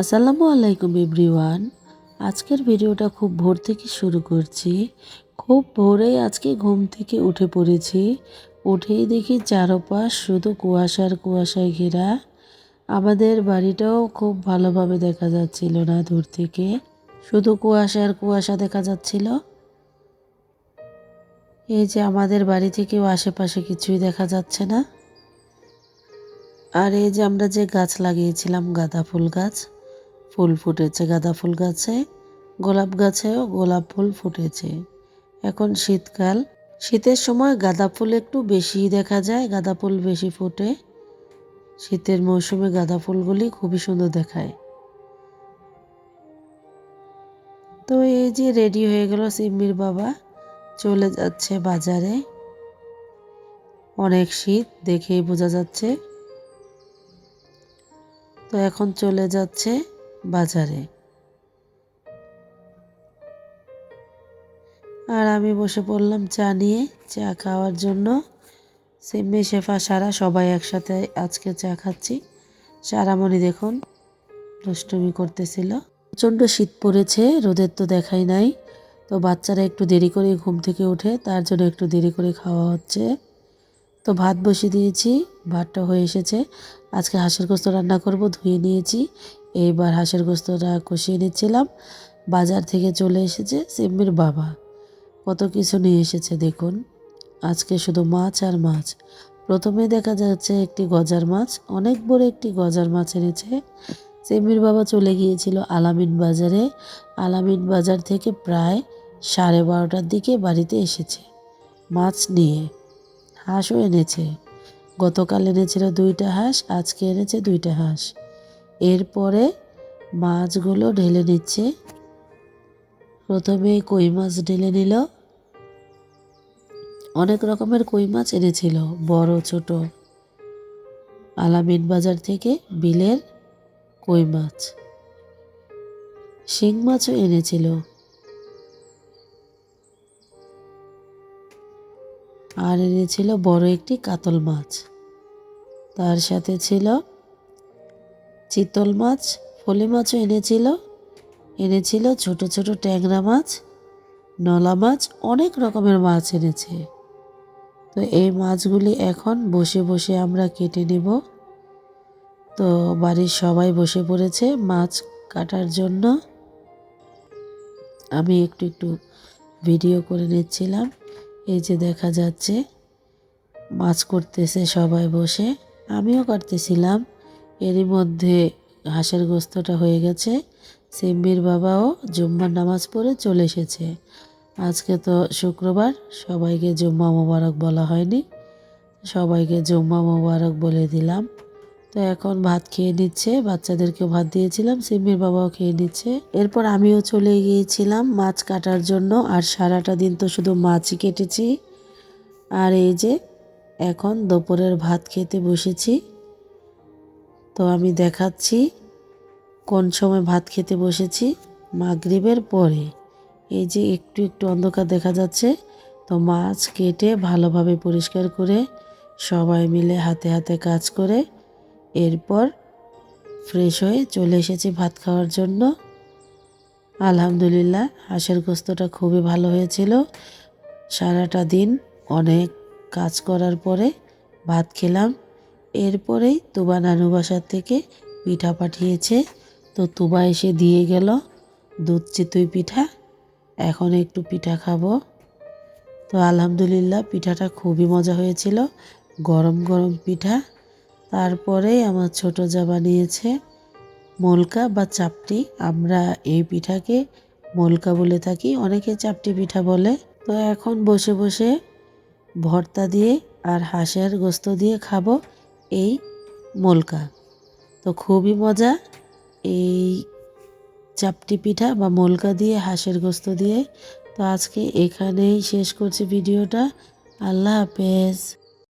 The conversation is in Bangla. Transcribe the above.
আসসালামু আলাইকুম এভরিওয়ান। আজকের ভিডিওটা খুব ভোর থেকে শুরু করছি। খুব ভোরেই আজকে ঘুম থেকে উঠে পড়েছি। উঠেই দেখি চারপাশ শুধু কুয়াশার কুয়াশায় ঘেরা। আমাদের বাড়িটাও খুব ভালোভাবে দেখা যাচ্ছিল না দূর থেকে। শুধু কুয়াশার কুয়াশা দেখা যাচ্ছিল। এই যে আমাদের বাড়ি থেকেও আশেপাশে কিছুই দেখা যাচ্ছে না। আর এই যে আমরা যে গাছ লাগিয়েছিলাম গাঁদা ফুল গাছ ফুল ফুটেছে, গাঁদা ফুল গাছে, গোলাপ গাছেও গোলাপ ফুল ফুটেছে। এখন শীতকাল। শীতের সময় গাঁদা ফুল একটু বেশি দেখা যায়, গাঁদা ফুল বেশি ফোটে। শীতের মৌসুমে গাঁদা ফুলগুলি খুবই সুন্দর দেখায়। তো এই যে রেডি হয়ে গেল সিম্মির বাবা, চলে যাচ্ছে বাজারে। অনেক শীত দেখেই বোঝা যাচ্ছে। তো এখন চলে যাচ্ছে বাজারে। আর আমি বসে পড়লাম চা নিয়ে, চা খাওয়ার জন্য। সিম্মি, শেফা, সারা সবাই একসাথে আজকে চা খাচ্ছি। সারামণি দেখুন, দুষ্টুমি করতেছিল। প্রচণ্ড শীত পড়েছে, রোদের তো দেখাই নাই। তো বাচ্চারা একটু দেরি করে ঘুম থেকে ওঠে তার জন্য একটু দেরি করে খাওয়া হচ্ছে। তো ভাত বসিয়ে দিয়েছি, ভাতটা হয়ে এসেছে। আজকে হাঁসের গোস্ত রান্না করব, ধুয়ে নিয়েছি। এইবার হাঁসের গোস্তটা কষিয়ে নিচ্ছিলাম। বাজার থেকে চলে এসেছে সিম্মির বাবা। কত কিছু নিয়ে এসেছে দেখুন। আজকে শুধু মাছ আর মাছ। প্রথমে দেখা যাচ্ছে একটি গজার মাছ। অনেক বড় একটি গজার মাছ এনেছে। সিম্মির বাবা চলে গিয়েছিল আলামিন বাজারে। আলামিন বাজার থেকে প্রায় সাড়ে বারোটার দিকে বাড়িতে এসেছে মাছ নিয়ে। হাঁসও এনেছে। গতকাল এনেছিল দুইটা হাঁস, আজকে এনেছে দুইটা হাঁস। এরপরে মাছগুলো ঢেলে নিচ্ছে। প্রথমে কই মাছ ঢেলে নিল। অনেক রকমের কই মাছ এনেছিল, বড়, ছোট। আলামিন বাজার থেকে বিলের কই মাছ। শিং মাছও এনেছিল। আর এনেছিল বড় একটি কাতল মাছ। তার সাথে ছিল চিতল মাছ, ফলি মাছও এনেছিল। এনেছিল ছোট ছোট ট্যাংরা মাছ, নলা মাছ, অনেক রকমের মাছ এনেছে। তো এই মাছগুলি এখন বসে বসে আমরা কেটে নেব। তো বাড়ির সবাই বসে পড়েছে মাছ কাটার জন্য। আমি একটু একটু ভিডিও করে নিচ্ছিলাম। এই যে দেখা যাচ্ছে, মাছ করতেছে সবাই বসে, আমিও করতেছিলাম। এরই মধ্যে হাঁসের গোস্তটা হয়ে গেছে, সিম্বির বাবাও জুম্মার নামাজ পড়ে চলে এসেছে। আজকে তো শুক্রবার, সবাইকে জুম্মা মোবারক বলা হয়নি, সবাইকে জুম্মা মোবারক বলে দিলাম। তো এখন ভাত খেয়ে নিচ্ছে বাচ্চাদেরকে ভাত দিয়েছিলাম, সিম্মির বাবাও খেয়ে নিচ্ছে। এরপর আমিও চলে গিয়েছিলাম মাছ কাটার জন্য, আর সারাটা দিন তো শুধু মাছই কেটেছি। আর এই যে, এখন দুপুরের ভাত খেতে বসেছি। তো আমি দেখাচ্ছি কোন সময় ভাত খেতে বসেছি মাগরিবের পরে। এই যে একটু একটু অন্ধকার দেখা যাচ্ছে, তো মাছ কেটে ভালোভাবে পরিষ্কার করে সবাই মিলে হাতে হাতে কাজ করে এরপর ফ্রেশ হয়ে চলে এসেছি ভাত খাওয়ার জন্য। আলহামদুলিল্লাহ, হাঁসের গোস্তটা খুবই ভালো হয়েছিল। সারাটা দিন অনেক কাজ করার পরে ভাত খেলাম। এরপরেই তুবা নানু বাসার থেকে পিঠা পাঠিয়েছে। তো তুবা এসে দিয়ে গেল, দুধ চিতুই পিঠা। এখন একটু পিঠা খাব। তো আলহামদুলিল্লাহ, পিঠাটা খুবই মজা হয়েছিল। গরম গরম পিঠা। তারপরেই আমার ছোট যা বানিয়েছে, মোলকা বা চাপটি। আমরা এই পিঠাকে মোলকা বলে থাকি, অনেকে চাপটি পিঠা বলে। তো এখন বসে বসে ভর্তা দিয়ে আর হাঁসের গোস্ত দিয়ে খাব এই মোলকা। তো খুবই মজা এই চাপটি পিঠা বা মোলকা দিয়ে, হাঁসের গোস্ত দিয়ে। তো আজকে এখানেই শেষ করছি ভিডিওটা। আল্লাহ হাফেজ।